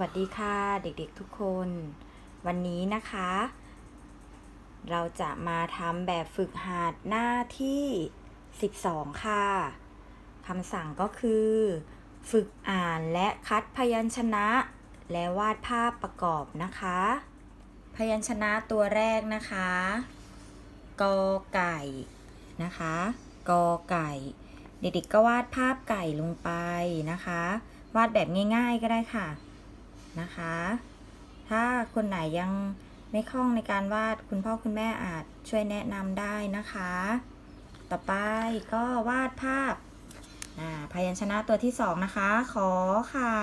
วัสดีค่ะเด็กๆทุกคน วันนี้นะคะ เราจะมาทำแบบฝึกหัดหน้าที่ 12 ค่ะคำสั่งก็คือ ฝึกอ่านและคัดพยัญชนะ และวาดภาพประกอบนะคะ พยัญชนะตัวแรกนะคะกอไก่นะคะกอไก่ เด็กๆก็วาดภาพไก่ลงไปนะคะวาดแบบง่าย ๆ ก็ได้ค่ะ นะคะ ถ้าคนไหนยังไม่คล่องในการวาดคุณพ่อคุณแม่อาจช่วยแนะนำได้นะคะ ต่อไปก็วาดภาพพยัญชนะตัวที่สองนะคะ ขอไข่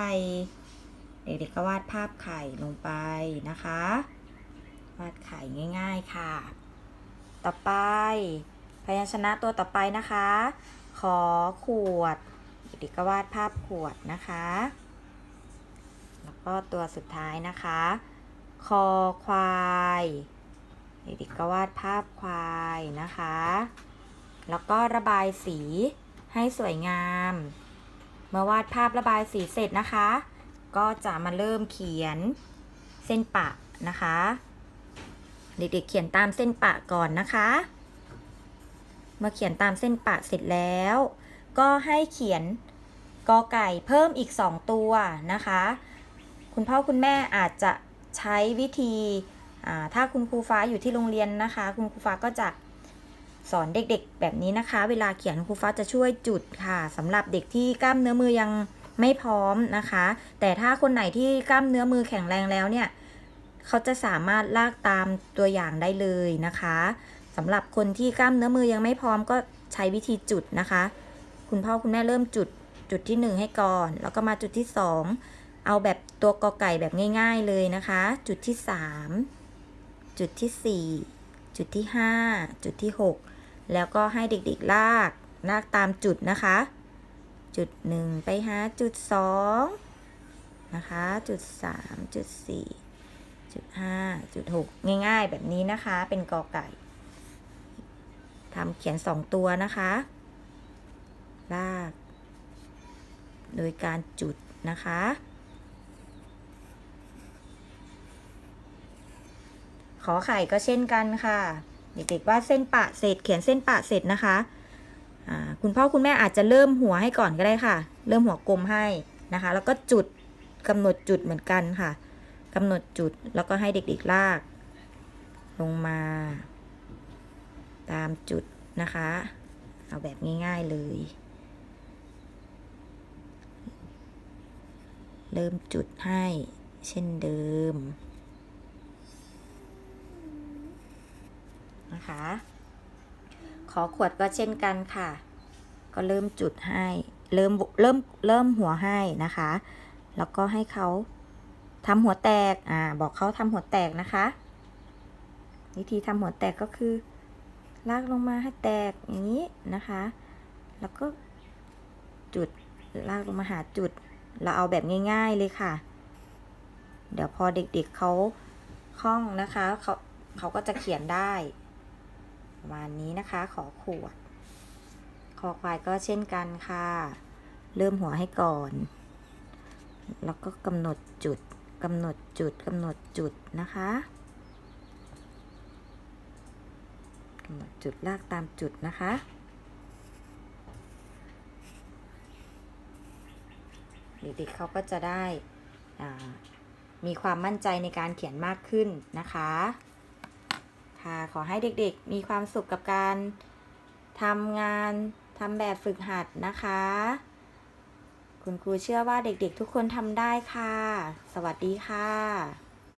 เด็กๆก็วาดภาพไข่ลงไปนะคะ วาดไข่ง่าย ๆค่ะ ต่อไป พยัญชนะตัวต่อไปนะคะ ขอขวด เด็กๆก็วาดภาพขวดนะคะ แล้วก็ตัวสุดท้ายนะคะ คอควายเด็กๆก็วาดภาพควายนะคะ แล้วก็ระบายสีให้สวยงาม เมื่อวาดภาพระบายสีเสร็จนะคะ ก็จะมาเริ่มเขียนเส้นปะนะคะ เด็กๆเขียนตามเส้นปะก่อนนะคะ เมื่อเขียนตามเส้นปะเสร็จแล้ว ก็ให้เขียนกอไก่เพิ่มอีก 2 ตัวนะคะ คุณพ่อคุณแม่อาจจะใช้วิธีถ้าคุณครูฟ้าอยู่ที่โรงเรียนนะคะ คุณครูฟ้าก็จะสอนเด็กๆ แบบนี้นะคะ เวลาเขียนครูฟ้าจะช่วยจุดค่ะสำหรับเด็กที่กล้ามเนื้อมือยังไม่พร้อมนะคะ แต่ถ้าคนไหนที่กล้ามเนื้อมือแข็งแรงแล้วเนี่ยเขาจะสามารถลากตามตัวอย่างได้เลยนะคะสำหรับคนที่กล้ามเนื้อมือยังไม่พร้อมก็ใช้วิธีจุดนะคะ คุณพ่อคุณแม่เริ่มจุดจุดที่ 1 ให้ก่อน แล้วก็มาจุดที่ 2 เอาแบบตัวกอไก่แบบง่าย ๆเลยนะคะ จุดที่ 3 จุดที่ 4 จุดที่ 5 จุดที่ 6 แล้วก็ให้เด็กๆลากลากตามจุดนะคะ จุด 1 ไปหาจุด 2 นะคะ จุด 3 จุด 4 จุด 5 จุด 6 ง่ายๆ แบบนี้นะคะเป็นกอไก่ทำเขียน 2 ตัวนะคะ ลาก โดยการจุดนะคะ อไข่ก็เช่นกันค่ะ เด็กๆว่าดเส้นปะเสร็จเขียนเส้นปะเสร็จนะคะคุณพ่อคุณแม่อาจจะเริ่มหัวให้ก่อนก็ได้ค่ะ เริ่มหัวกลมให้นะคะ แล้วก็จุดกำหนดจุดเหมือนกันค่ะกำหนดจุดแล้วก็ให้เด็กๆลาก ลงมา ตามจุดนะคะ เอาแบบง่ายๆเลย เริ่มจุดให้เช่นเดิม นะคะ ขอขวดก็เช่นกันค่ะ ก็เริ่มจุดให้ เริ่มเริ่มเริ่มหัวให้นะคะ แล้วก็ให้เขาทำหัวแตก อ่า บอกเขาทำหัวแตกนะคะ วิธีทำหัวแตกก็คือ ลากลงมาให้แตกอย่างนี้นะคะ แล้วก็จุดลากลงมาหาจุด เราเอาแบบง่าย ๆเลยค่ะ เดี๋ยวพอเด็กๆเเขาคล่องนะคะเขาเขาก็จะเขียนได้ ประมาณนี้นะคะ ขอขวด คอควายก็เช่นกันค่ะ เริ่มหัวให้ก่อน แล้วก็กำหนดจุดกำหนดจุดกำหนดจุดนะคะกำหนดจุดลากตามจุดนะคะ เด็กๆเขาก็จะได้มีความมั่นใจในการเขียนมากขึ้นนะคะ ค่ะ ขอให้เด็กๆ มีความสุขกับการทำงานทำแบบฝึกหัดนะคะ คุณครูเชื่อว่าเด็กๆ ทุกคนทำได้ค่ะ สวัสดีค่ะ